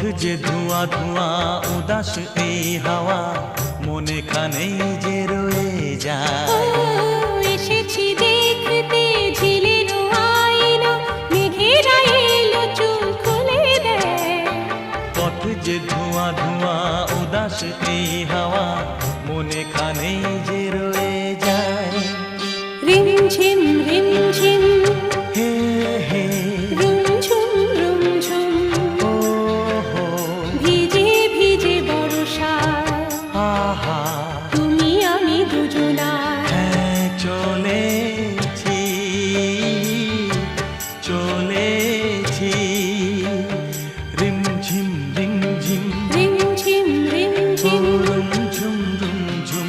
যে ধোঁয়া ধোঁয়া উদাস এই হাওয়া মনে খানেই যে রয়ে যায়। এসেছি দেখতে ঝিলের আইনা মেঘেরা এলো চুল খুলে দেয়। পথ যে ধোঁয়া ধোঁয়া উদাস এই হাওয়া মনে খানেই যে আহা। তুমি আমি দুজনা হ্যাঁ চলেছি চলেছি। রিমঝিম রিমঝিম রিমঝিম রিমঝিম